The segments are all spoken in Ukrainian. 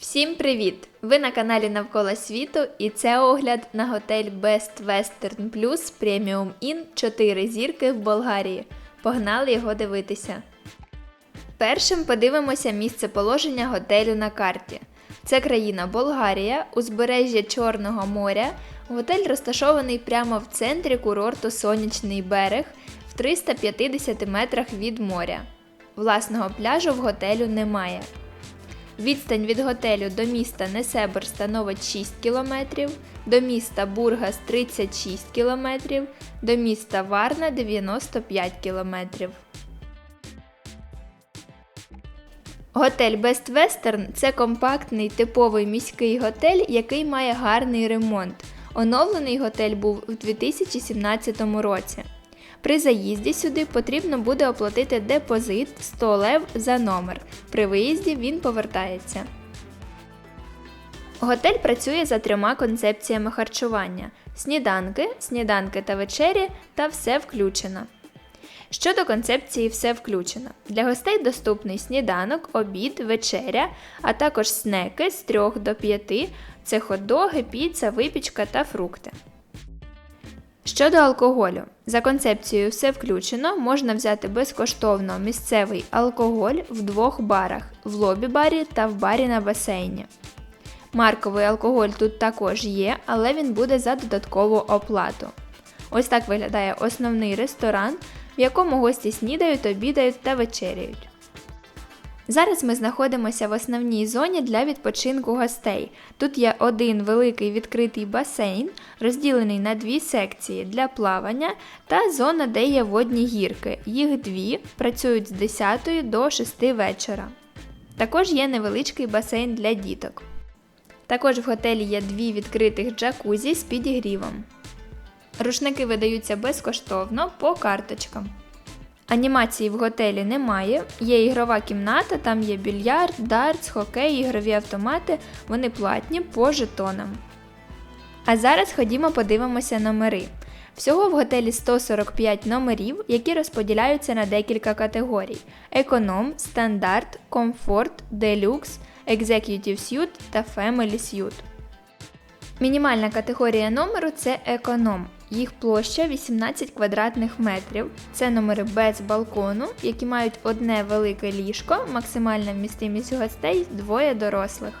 Всім привіт! Ви на каналі Навколо світу і це огляд на готель Best Western Plus Premium Inn 4 зірки в Болгарії. Погнали його дивитися. Першим подивимося місце положення готелю на карті. Це країна Болгарія, узбережжя Чорного моря. Готель розташований прямо в центрі курорту Сонячний берег в 350 метрах від моря. Власного пляжу в готелю немає. Відстань від готелю до міста Несебр становить 6 км, до міста Бургас 36 км, до міста Варна 95 км. Готель Best Western – це компактний типовий міський готель, який має гарний ремонт. Оновлений готель був у 2017 році. При заїзді сюди потрібно буде оплатити депозит 100 лев за номер. При виїзді він повертається. Готель працює за трьома концепціями харчування: сніданки, сніданки та вечері та все включено. Щодо концепції все включено. Для гостей доступний сніданок, обід, вечеря, а також снеки з 3 до 5, це хот-доги, піца, випічка та фрукти. Щодо алкоголю, за концепцією все включено, можна взяти безкоштовно місцевий алкоголь в двох барах в лобі-барі та в барі на басейні. Марковий алкоголь тут також є, але він буде за додаткову оплату. Ось так виглядає основний ресторан, в якому гості снідають, обідають та вечеряють. Зараз ми знаходимося в основній зоні для відпочинку гостей. Тут є один великий відкритий басейн, розділений на дві секції для плавання та зона, де є водні гірки. Їх дві працюють з 10 до 6 вечора. Також є невеличкий басейн для діток. Також в готелі є дві відкритих джакузі з підігрівом. Рушники видаються безкоштовно по карточкам. Анімації в готелі немає, є ігрова кімната, там є більярд, дартс, хокей, ігрові автомати, вони платні по жетонам. А зараз ходімо подивимося номери. Всього в готелі 145 номерів, які розподіляються на декілька категорій: економ, стандарт, комфорт, делюкс, Executive Suite та Family Suite. Мінімальна категорія номеру це економ. Їх площа 18 квадратних метрів. Це номери без балкону, які мають одне велике ліжко, максимальна вмістимість гостей двоє дорослих.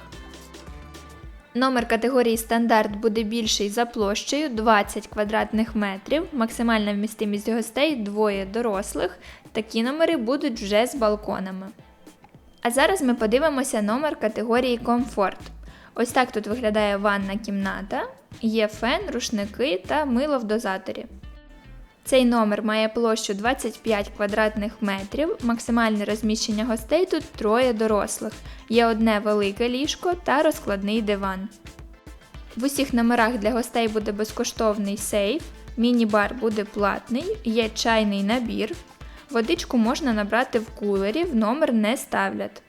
Номер категорії стандарт буде більший за площею 20 квадратних метрів, максимальна вмістимість гостей двоє дорослих. Такі номери будуть вже з балконами. А зараз ми подивимося номер категорії комфорт. Ось так тут виглядає ванна кімната, є фен, рушники та мило в дозаторі. Цей номер має площу 25 квадратних метрів, максимальне розміщення гостей тут троє дорослих, є одне велике ліжко та розкладний диван. В усіх номерах для гостей буде безкоштовний сейф, міні-бар буде платний, є чайний набір. Водичку можна набрати в кулері, в номер не ставлять.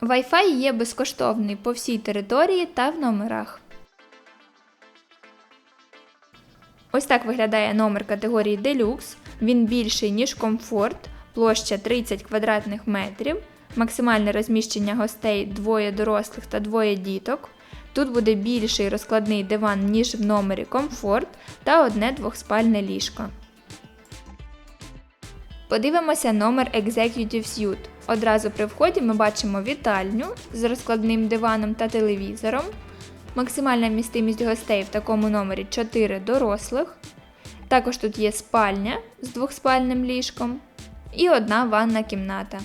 Wi-Fi є безкоштовний по всій території та в номерах. Ось так виглядає номер категорії Deluxe. Він більший, ніж комфорт, площа 30 квадратних метрів, максимальне розміщення гостей двоє дорослих та двоє діток. Тут буде більший розкладний диван, ніж в номері комфорт та одне двохспальне ліжко. Подивимося номер Executive Suite. Одразу при вході ми бачимо вітальню з розкладним диваном та телевізором. Максимальна вмістимість гостей в такому номері 4 дорослих. Також тут є спальня з двохспальним ліжком і одна ванна кімната.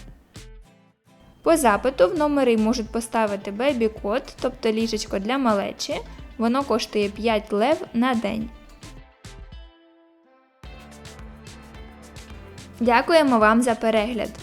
По запиту в номери можуть поставити бебі-кот, тобто ліжечко для малечі. Воно коштує 5 лев на день. Дякуємо вам за перегляд.